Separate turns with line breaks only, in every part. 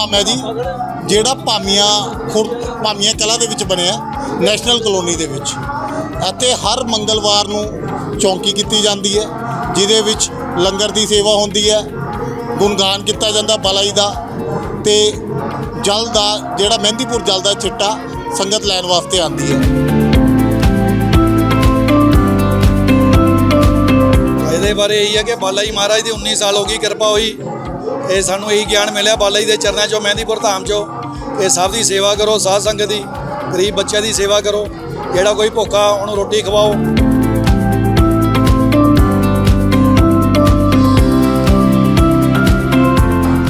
ਧਾਮ ਹੈ ਜੀ, ਜਿਹੜਾ ਭਾਮੀਆਂ ਖੁਰਦ ਭਾਮੀਆਂ ਕਲਾ ਦੇ ਵਿੱਚ ਬਣਿਆ, ਨੈਸ਼ਨਲ ਕਲੋਨੀ ਦੇ ਵਿੱਚ। ਅਤੇ ਹਰ ਮੰਗਲਵਾਰ ਨੂੰ ਚੌਂਕੀ ਕੀਤੀ ਜਾਂਦੀ ਹੈ, ਜਿਹਦੇ ਵਿੱਚ ਲੰਗਰ ਦੀ ਸੇਵਾ ਹੁੰਦੀ ਹੈ, ਗੁਣਗਾਨ ਕੀਤਾ ਜਾਂਦਾ ਬਾਲਾ ਜੀ ਦਾ, ਤੇ ਜਲ ਦਾ, ਜਿਹੜਾ ਮਹਿੰਦੀਪੁਰ ਜਲ ਦਾ ਚਿੱਟਾ ਸੰਗਤ ਲੈਣ ਵਾਸਤੇ ਆਉਂਦੀ ਹੈ।
ਇਹਦੇ ਬਾਰੇ ਇਹੀ ਹੈ ਕਿ ਬਾਲਾ ਜੀ ਮਹਾਰਾਜ ਦੀ 19 ਸਾਲ ਹੋ ਗਈ, ਕਿਰਪਾ ਹੋਈ। ਇਹ ਸਾਨੂੰ ਇਹੀ ਗਿਆਨ ਮਿਲਿਆ ਬਾਲਾ ਜੀ ਦੇ ਚਰਨਾਂ 'ਚੋਂ ਮਹਿੰਦੀਪੁਰ ਧਾਮ 'ਚੋਂ। ਇਹ ਸਭ ਦੀ ਸੇਵਾ ਕਰੋ, ਸਾਧ ਸੰਗਤ ਦੀ, ਗਰੀਬ ਬੱਚਿਆਂ ਦੀ ਸੇਵਾ ਕਰੋ। ਜਿਹੜਾ ਕੋਈ ਭੁੱਖਾ, ਉਹਨੂੰ ਰੋਟੀ ਖਵਾਓ।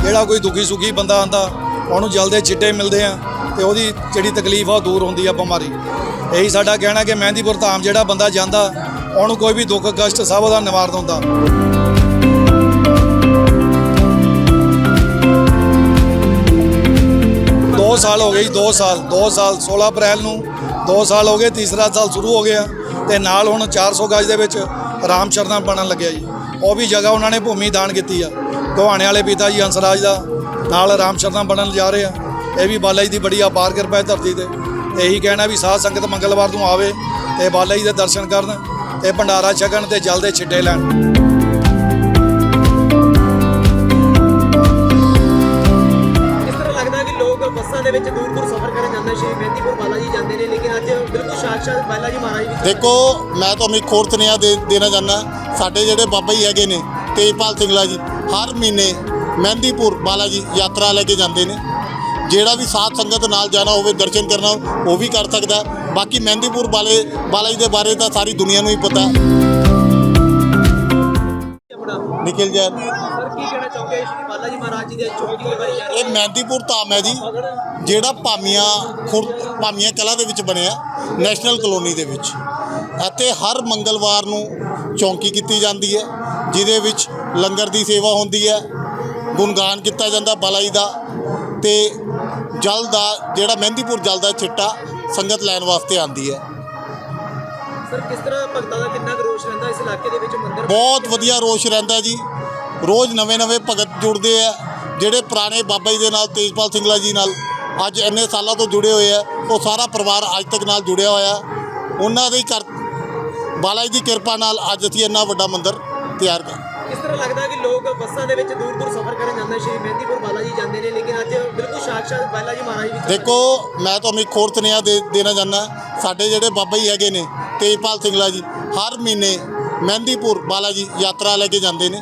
ਜਿਹੜਾ ਕੋਈ ਦੁਖੀ ਸੁਖੀ ਬੰਦਾ ਆਂਦਾ, ਉਹਨੂੰ ਜਲਦੇ ਚਿੱਟੇ ਮਿਲਦੇ ਆ ਤੇ ਉਹਦੀ ਜਿਹੜੀ ਤਕਲੀਫ ਆ, ਉਹ ਦੂਰ ਹੁੰਦੀ ਆ ਬਿਮਾਰੀ। ਇਹੀ ਸਾਡਾ ਕਹਿਣਾ ਕਿ ਮਹਿੰਦੀਪੁਰ ਧਾਮ ਜਿਹੜਾ ਬੰਦਾ ਜਾਂਦਾ, ਉਹਨੂੰ ਕੋਈ ਵੀ ਦੁੱਖ, ਕਸ਼ਟ ਸਭ ਉਹਦਾ ਨਿਵਾਰਨ ਹੁੰਦਾ। ਸਾਲ ਹੋ ਗਏ ਜੀ 2 ਸਾਲ 2 ਸਾਲ 16 ਅਪ੍ਰੈਲ ਨੂੰ 2 ਸਾਲ ਹੋ ਗਏ, ਤੀਸਰਾ ਸਾਲ ਸ਼ੁਰੂ ਹੋ ਗਿਆ ਤੇ ਨਾਲ ਹੁਣ 400 ਗਜ ਦੇ ਵਿੱਚ ਰਾਮ ਸ਼ਰਨਾ ਬਣਨ ਲੱਗਿਆ ਜੀ। ਉਹ ਵੀ ਜਗ੍ਹਾ ਉਹਨਾਂ ਨੇ ਭੂਮੀ ਦਾਨ ਕੀਤੀ ਆ। ਗਵਾਣੇ ਵਾਲੇ ਪਿਤਾ ਜੀ, ਹੰਸਰਾਜ ਦਾ ਨਾਲ ਰਾਮ ਸ਼ਰਨਾ ਬਣਨ ਜਾ ਰਹੇ ਆ। ਇਹ ਵੀ ਬਾਲਾ ਜੀ ਦੀ ਬੜੀ ਅਪਾਰ ਕਿਰਪਾ ਹੈ ਧਰਤੀ ਤੇ। ਤੇ ਇਹੀ ਕਹਿਣਾ ਵੀ ਸਾਧ ਸੰਗਤ ਮੰਗਲਵਾਰ ਨੂੰ ਆਵੇ ਤੇ ਬਾਲਾ ਜੀ ਦੇ ਦਰਸ਼ਨ ਕਰਨ ਤੇ ਭੰਡਾਰਾ ਛਕਣ ਤੇ ਜਲ ਦੇ ਛਿੱਟੇ ਲੈਣ।
ਦੇਖੋ ਮੈਂ ਤੁਹਾਨੂੰ ਇੱਕ ਹੋਰ ਸੁਨੇਹਾ ਦੇ ਦੇਣਾ ਚਾਹੁੰਦਾ। ਸਾਡੇ ਜਿਹੜੇ ਬਾਬਾ ਜੀ ਹੈਗੇ ਨੇ ਤੇਜਪਾਲ ਸਿੰਘਲਾ ਜੀ ਹਰ ਮਹੀਨੇ ਮਹਿੰਦੀਪੁਰ ਬਾਲਾ ਜੀ ਯਾਤਰਾ ਲੈ ਕੇ ਜਾਂਦੇ ਨੇ। ਜਿਹੜਾ ਵੀ ਸਾਧ ਸੰਗਤ ਨਾਲ ਜਾਣਾ ਹੋਵੇ ਦਰਸ਼ਨ ਕਰਨਾ ਉਹ ਵੀ ਕਰ ਸਕਦਾ। ਬਾਕੀ ਮਹਿੰਦੀਪੁਰ ਬਾਲੇ ਬਾਲਾ ਜੀ ਦੇ ਬਾਰੇ ਤਾਂ ਸਾਰੀ ਦੁਨੀਆ ਨੂੰ ਹੀ ਪਤਾ। ਹੈ
ਆਪਣਾ
ਨਿਖਿਲ ਜੈਨ।
ਸਰ ਕੀ ਕਹਿਣਾ ਚਾਹੋਗੇ? ਸ਼੍ਰੀ ਬਾਲਾ ਜੀ ਮਹਾਰਾਜ ਜੀ ਦੇ ਚੌਕੀ ਲਗਾਈ ਜਾ ਰਹੀ
ਇਹ ਮਹਿੰਦੀਪੁਰ ਧਾਮ ਹੈ ਜੀ ਜਿਹੜਾ ਭਾਮੀਆਂ ਖੁਰ ਭਾਮੀਆਂ ਕਲਾ ਦੇ ਵਿੱਚ ਬਣਿਆ ਨੈਸ਼ਨਲ ਕਲੋਨੀ ਦੇ ਵਿੱਚ। ਅਤੇ ਹਰ ਮੰਗਲਵਾਰ ਨੂੰ ਚੌਂਕੀ ਕੀਤੀ ਜਾਂਦੀ ਹੈ ਜਿਹਦੇ ਵਿੱਚ ਲੰਗਰ ਦੀ ਸੇਵਾ ਹੁੰਦੀ ਹੈ ਗੁਣਗਾਨ ਕੀਤਾ ਜਾਂਦਾ ਬਾਲਾ ਜੀ ਦਾ ਤੇ ਜਲ ਦਾ ਜਿਹੜਾ ਮਹਿੰਦੀਪੁਰ ਜਲ ਦਾ ਚਿੱਟਾ ਸੰਗਤ ਲੈਣ ਵਾਸਤੇ ਆਉਂਦੀ ਹੈ।
ਸਰ ਕਿਸ ਤਰ੍ਹਾਂ ਭਗਤਾਂ ਦਾ ਕਿੰਨਾ ਰੋਸ਼ ਰਹਿੰਦਾ ਇਸ ਇਲਾਕੇ ਦੇ ਵਿੱਚ ਮੰਦਿਰ
ਬਹੁਤ ਵਧੀਆ ਰੋਸ਼ ਰਹਿੰਦਾ ਜੀ। ਰੋਜ਼ ਨਵੇਂ-ਨਵੇਂ ਭਗਤ ਜੁੜਦੇ ਆ ਜਿਹੜੇ ਪੁਰਾਣੇ ਬਾਬਾ ਜੀ ਦੇ ਨਾਲ ਤੇਜਪਾਲ ਸਿੰਘਲਾ ਜੀ ਨਾਲ ਅੱਜ ਇੰਨੇ ਸਾਲਾਂ ਤੋਂ ਜੁੜੇ ਹੋਏ ਆ ਉਹ ਸਾਰਾ ਪਰਿਵਾਰ ਅੱਜ ਤੱਕ ਨਾਲ ਜੁੜਿਆ ਹੋਇਆ। ਉਹਨਾਂ ਦੇ ਕਰ ਬਾਲਾ ਜੀ ਦੀ ਕਿਰਪਾ ਨਾਲ ਅੱਜ ਅਸੀਂ ਇੰਨਾ ਵੱਡਾ ਮੰਦਿਰ ਤਿਆਰ ਕਰ
ਕਿਸ ਤਰ੍ਹਾਂ ਲੱਗਦਾ ਕਿ ਲੋਕ ਬੱਸਾਂ ਦੇ ਵਿੱਚ ਦੂਰ ਦੂਰ ਸਫ਼ਰ ਕਰਨ ਜਾਂਦੇ ਸ਼੍ਰੀ ਮਹਿੰਦੀਪੁਰ ਬਾਲਾ ਜੀ ਜਾਂਦੇ ਨੇ ਲੇਕਿਨ ਅੱਜ ਬਿਲਕੁਲ ਸਾਕਸ਼ਾਤ ਬਾਲਾ ਜੀ ਮਹਾਰਾਜ ਵੀ
ਦੇਖੋ ਮੈਂ ਤੁਹਾਨੂੰ ਇੱਕ ਹੋਰ ਸੁਨੇਹਾ ਦੇ ਦੇਣਾ ਚਾਹੁੰਦਾ ਸਾਡੇ ਜਿਹੜੇ ਬਾਬਾ ਜੀ ਹੈਗੇ ਨੇ ਤੇਜਪਾਲ ਸਿੰਘਲਾ ਜੀ ਹਰ ਮਹੀਨੇ ਮਹਿੰਦੀਪੁਰ ਬਾਲਾ ਜੀ ਯਾਤਰਾ ਲੈ ਕੇ ਜਾਂਦੇ ਨੇ।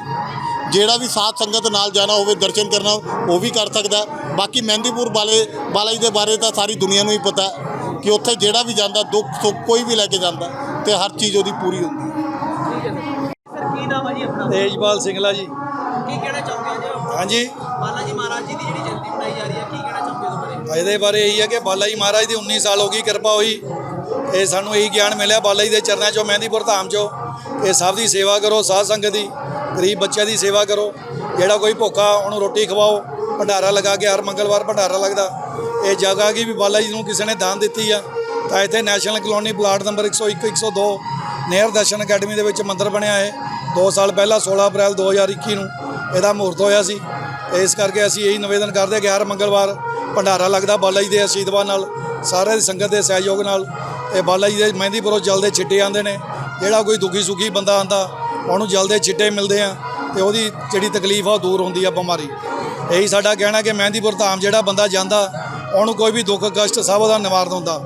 ਜਿਹੜਾ ਵੀ ਸਾਧ ਸੰਗਤ ਨਾਲ ਜਾਣਾ ਹੋਵੇ ਦਰਸ਼ਨ ਕਰਨਾ ਉਹ ਵੀ ਕਰ ਸਕਦਾ। ਬਾਕੀ ਮਹਿੰਦੀਪੁਰ ਬਾਲੇ ਬਾਲਾ ਜੀ ਦੇ ਬਾਰੇ ਤਾਂ ਸਾਰੀ ਦੁਨੀਆ ਨੂੰ ਹੀ ਪਤਾ ਕਿ ਉੱਥੇ ਜਿਹੜਾ ਵੀ ਜਾਂਦਾ ਦੁੱਖ ਸੁੱਖ ਕੋਈ ਵੀ ਲੈ ਕੇ ਜਾਂਦਾ। ਤੇ ਹਰ ਚੀਜ਼ ਉਹਦੀ ਪੂਰੀ ਹੁੰਦੀ ਹੈ।
ਠੀਕ ਹੈ ਸਰ ਸਰ ਕੀ ਨਾਮ ਹੈ ਜੀ ਆਪਣਾ?
ਤੇਜਪਾਲ ਸਿੰਘਲਾ ਜੀ।
ਕੀ ਕਹਿਣਾ ਚਾਹੋਗੇ ਅੱਜ?
ਹਾਂਜੀ।
ਬਾਲਾ ਜੀ ਮਹਾਰਾਜ ਜੀ ਦੀ ਜਿਹੜੀ ਜਯੰਤੀ ਮਨਾਈ ਜਾ ਰਹੀ ਹੈ ਕੀ ਕਹਿਣਾ ਚਾਹੋਗੇ ਉਸ ਬਾਰੇ?
ਇਹਦੇ ਬਾਰੇ ਇਹੀ ਹੈ ਕਿ ਬਾਲਾ ਜੀ ਮਹਾਰਾਜ ਦੀ 19 ਸਾਲ ਹੋ ਗਈ ਕਿਰਪਾ ਹੋਈ। ਇਹ ਸਾਨੂੰ ਇਹੀ ਗਿਆਨ ਮਿਲਿਆ ਬਾਲਾ ਜੀ ਦੇ ਚਰਨਾਂ 'ਚੋਂ ਮਹਿੰਦੀਪੁਰ ਧਾਮ 'ਚੋਂ। ਇਹ ਸਭ ਦੀ ਸੇਵਾ ਕਰੋ ਸਾਧ ਸੰਗਤ ਦੀ ਗਰੀਬ ਬੱਚਿਆਂ ਦੀ ਸੇਵਾ ਕਰੋ। ਜਿਹੜਾ ਕੋਈ ਭੁੱਖਾ ਉਹਨੂੰ ਰੋਟੀ ਖਵਾਓ। ਭੰਡਾਰਾ ਲਗਾ ਕੇ ਹਰ ਮੰਗਲਵਾਰ ਭੰਡਾਰਾ ਲੱਗਦਾ। ਇਹ ਜਗ੍ਹਾ ਕੀ ਵੀ ਬਾਲਾ ਜੀ ਨੂੰ ਕਿਸੇ ਨੇ ਦਾਨ ਦਿੱਤੀ ਆ। ਤਾਂ ਇੱਥੇ national colony plot number 101 102 near Darshan academy ਦੇ ਵਿੱਚ ਮੰਦਿਰ ਬਣਿਆ ਹੈ 2 ਸਾਲ ਪਹਿਲਾਂ 16 ਅਪ੍ਰੈਲ 2021 ਨੂੰ ਇਹਦਾ ਮਹੂਰਤ ਹੋਇਆ ਸੀ। ਤੇ ਇਸ ਕਰਕੇ ਅਸੀਂ ਇਹੀ ਨਿਵੇਦਨ ਕਰਦੇ ਕਿ ਹਰ ਮੰਗਲਵਾਰ ਭੰਡਾਰਾ ਲੱਗਦਾ ਬਾਲਾ ਜੀ ਦੇ ਅਸ਼ੀਰਵਾਦ ਨਾਲ ਸਾਰੇ ਦੀ ਸੰਗਤ ਦੇ ਸਹਿਯੋਗ ਨਾਲ। ਤੇ ਬਾਲਾ ਜੀ ਦੇ ਮਹਿੰਦੀਪੁਰੋਂ ਜਲਦੇ ਛਿੱਟੇ ਆਉਂਦੇ ਨੇ। ਜਿਹੜਾ ਕੋਈ ਦੁਖੀ ਸੁਖੀ ਬੰਦਾ ਆਂਦਾ ਉਹਨੂੰ ਜਲਦੇ ਛਿੱਟੇ ਮਿਲਦੇ ਆ ਤੇ ਉਹਦੀ ਜਿਹੜੀ ਤਕਲੀਫ ਆ ਉਹ ਦੂਰ ਹੁੰਦੀ ਆ ਬਿਮਾਰੀ। ਇਹੀ ਸਾਡਾ ਕਹਿਣਾ ਕਿ ਮਹਿੰਦੀਪੁਰ ਧਾਮ ਜਿਹੜਾ ਬੰਦਾ ਜਾਂਦਾ, ਉਹਨੂੰ ਕੋਈ ਵੀ ਦੁੱਖ, ਕਸ਼ਟ ਸਭ ਉਹਦਾ ਨਿਵਾਰਨ ਹੁੰਦਾ।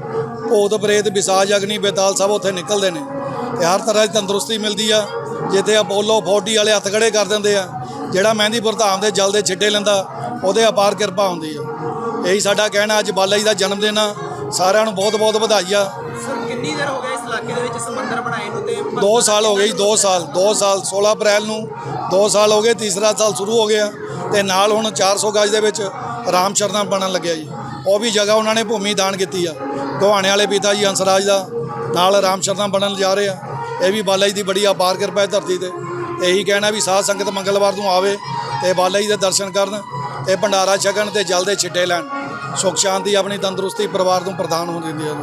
ਭੂਤ ਪ੍ਰੇਤ ਵਿਸਾਜ ਅਗਨੀ ਬੇਤਾਲ ਸਭ ਉੱਥੇ ਨਿਕਲਦੇ ਨੇ। ਤੇ ਹਰ ਤਰ੍ਹਾਂ ਦੀ ਤੰਦਰੁਸਤੀ ਮਿਲਦੀ ਆ। ਜਿੱਥੇ ਅਪੋਲੋ ਫੌਡੀ ਵਾਲੇ ਹੱਥ ਖੜੇ ਕਰ ਦਿੰਦੇ ਆ। ਜਿਹੜਾ ਮਹਿੰਦੀਪੁਰ ਧਾਮ ਦੇ ਜਲ ਦੇ ਛਿੱਟੇ ਲੈਂਦਾ ਉਹਦੇ ਅਪਾਰ ਕਿਰਪਾ ਹੁੰਦੀ ਆ। ਇਹੀ ਸਾਡਾ ਕਹਿਣਾ ਅੱਜ ਬਾਲਾ ਜੀ ਦਾ ਜਨਮ ਦਿਨ ਆ। ਸਾਰਿਆਂ ਨੂੰ ਬਹੁਤ ਬਹੁਤ ਵਧਾਈ ਆ।
ਸਰ ਕਿੰਨੀ ਦੇਰ ਹੋ ਗਿਆ ਇਸ ਇਲਾਕੇ ਦੇ ਵਿੱਚ ਸਮੁੰਦਰ ਬਣਾਏ ਨੂੰ ਤੇ
2 ਸਾਲ ਹੋ ਗਏ ਜੀ 2 ਸਾਲ। 2 ਸਾਲ 16 ਅਪ੍ਰੈਲ ਨੂੰ। 2 ਸਾਲ ਹੋ ਗਏ ਤੀਸਰਾ ਸਾਲ ਸ਼ੁਰੂ ਹੋ ਗਿਆ। ਤੇ ਨਾਲ ਹੁਣ 400 ਗਜ ਦੇ ਵਿੱਚ ਰਾਮ ਸ਼ਰਨਾ ਬਣਨ ਲੱਗਿਆ ਜੀ। ਉਹ ਵੀ ਜਗ੍ਹਾ ਉਹਨਾਂ ਨੇ ਭੂਮੀ ਦਾਨ ਕੀਤੀ ਆ। ਗਵਾਣੇ ਵਾਲੇ ਪਿਤਾ ਜੀ, ਹੰਸਰਾਜ ਦਾ, ਨਾਲ ਰਾਮ ਸ਼ਰਨਾ ਬਣਨ ਜਾ ਰਹੇ ਆ। ਇਹ ਵੀ ਬਾਲਾ ਜੀ ਦੀ ਬੜੀ ਅਪਾਰ ਕਿਰਪਾ ਹੈ ਧਰਤੀ ਤੇ। ਇਹੀ ਕਹਿਣਾ ਵੀ ਸਾਧ ਸੰਗਤ ਮੰਗਲਵਾਰ ਨੂੰ ਆਵੇ ਤੇ ਬਾਲਾ ਜੀ ਦੇ ਦਰਸ਼ਨ ਕਰਨ ਤੇ ਭੰਡਾਰਾ ਛਕਣ ਤੇ ਜਲ ਦੇ ਛਿੱਟੇ ਲੈਣ। ਸੁਖ ਸ਼ਾਂਤੀ ਆਪਣੀ ਤੰਦਰੁਸਤੀ ਪਰਿਵਾਰ ਨੂੰ ਪ੍ਰਦਾਨ ਹੋ ਦਿੰਦੀ ਹੈ।